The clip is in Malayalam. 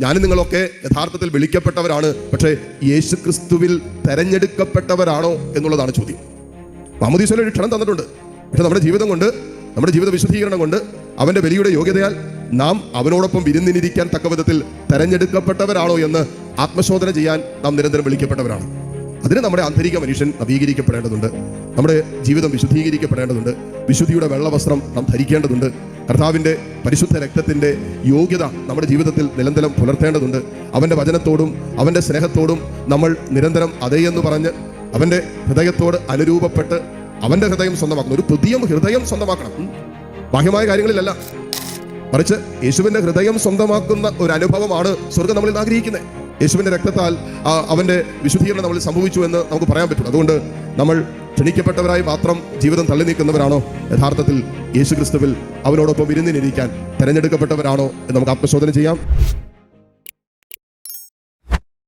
ഞാനും നിങ്ങളൊക്കെ യഥാർത്ഥത്തിൽ വിളിക്കപ്പെട്ടവരാണ്. പക്ഷേ യേശു ക്രിസ്തുവിൽ തെരഞ്ഞെടുക്കപ്പെട്ടവരാണോ എന്നുള്ളതാണ് ചോദ്യം. മാമുദീശ്വരൻ ഒരു ക്ഷണം തന്നിട്ടുണ്ട്. പക്ഷെ നമ്മുടെ ജീവിതം കൊണ്ട് നമ്മുടെ ജീവിത വിശദീകരണം കൊണ്ട് അവന്റെ ബലിയുടെ യോഗ്യതയാൽ നാം അവനോടൊപ്പം വിരുന്നിനിരിക്കാൻ തക്ക വിധത്തിൽ തെരഞ്ഞെടുക്കപ്പെട്ടവരാണോ എന്ന് ആത്മശോധന ചെയ്യാൻ നാം നിരന്തരം വിളിക്കപ്പെട്ടവരാണ്. അതിന് നമ്മുടെ ആന്തരിക മനുഷ്യൻ നവീകരിക്കപ്പെടേണ്ടതുണ്ട്. നമ്മുടെ ജീവിതം വിശുദ്ധീകരിക്കപ്പെടേണ്ടതുണ്ട്. വിശുദ്ധിയുടെ വെള്ളവസ്ത്രം നാം ധരിക്കേണ്ടതുണ്ട്. കർത്താവിന്റെ പരിശുദ്ധ രക്തത്തിന്റെ യോഗ്യത നമ്മുടെ ജീവിതത്തിൽ നിരന്തരം പുലർത്തേണ്ടതുണ്ട്. അവന്റെ വചനത്തോടും അവന്റെ സ്നേഹത്തോടും നമ്മൾ നിരന്തരം അതേ എന്ന് പറഞ്ഞ് അവന്റെ ഹൃദയത്തോട് അനുരൂപപ്പെട്ട് അവന്റെ ഹൃദയം സ്വന്തമാക്കണം. ഒരു പുതിയ ഹൃദയം സ്വന്തമാക്കണം. ബാഹ്യമായ കാര്യങ്ങളിലല്ല. മറിച്ച് യേശുവിന്റെ ഹൃദയം സ്വന്തമാക്കുന്ന ഒരു അനുഭവമാണ് സ്വർഗം നമ്മളിൽ ആഗ്രഹിക്കുന്നത്. യേശുവിന്റെ രക്തത്താൽ അവന്റെ വിശുദ്ധീകരണം നമ്മൾ സംഭവിച്ചു എന്ന് നമുക്ക് പറയാൻ പറ്റും. അതുകൊണ്ട് നമ്മൾ ക്ഷണിക്കപ്പെട്ടവരായി മാത്രം ജീവിതം തള്ളി നീക്കുന്നവരാണോ? യഥാർത്ഥത്തിൽ യേശുക്രിസ്തുവിൽ അവനോടൊപ്പം വിരുന്നിനിരിക്കാൻ തിരഞ്ഞെടുക്കപ്പെട്ടവരാണോ എന്ന് നമുക്ക് ആത്മശോധന ചെയ്യാം.